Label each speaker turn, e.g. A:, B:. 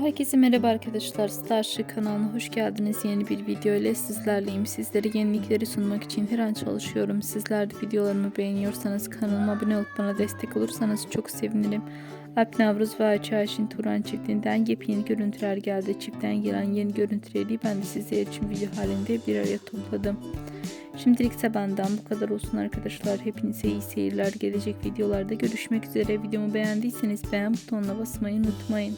A: Herkese merhaba arkadaşlar. Starship kanalına hoş geldiniz. Yeni bir video ile sizlerleyim. Sizlere yenilikleri sunmak için her an çalışıyorum. Sizler de videolarımı beğeniyorsanız kanalıma abone olup bana destek olursanız çok sevinirim. Alp Navruz ve Ayça Ayşin Turan çiftinden yepyeni görüntüler geldi. Çiftten gelen yeni görüntüleri ben de sizler için video halinde bir araya topladım. Şimdilik ise benden bu kadar olsun arkadaşlar. Hepinize iyi seyirler. Gelecek videolarda görüşmek üzere. Videomu beğendiyseniz beğen butonuna basmayı unutmayın.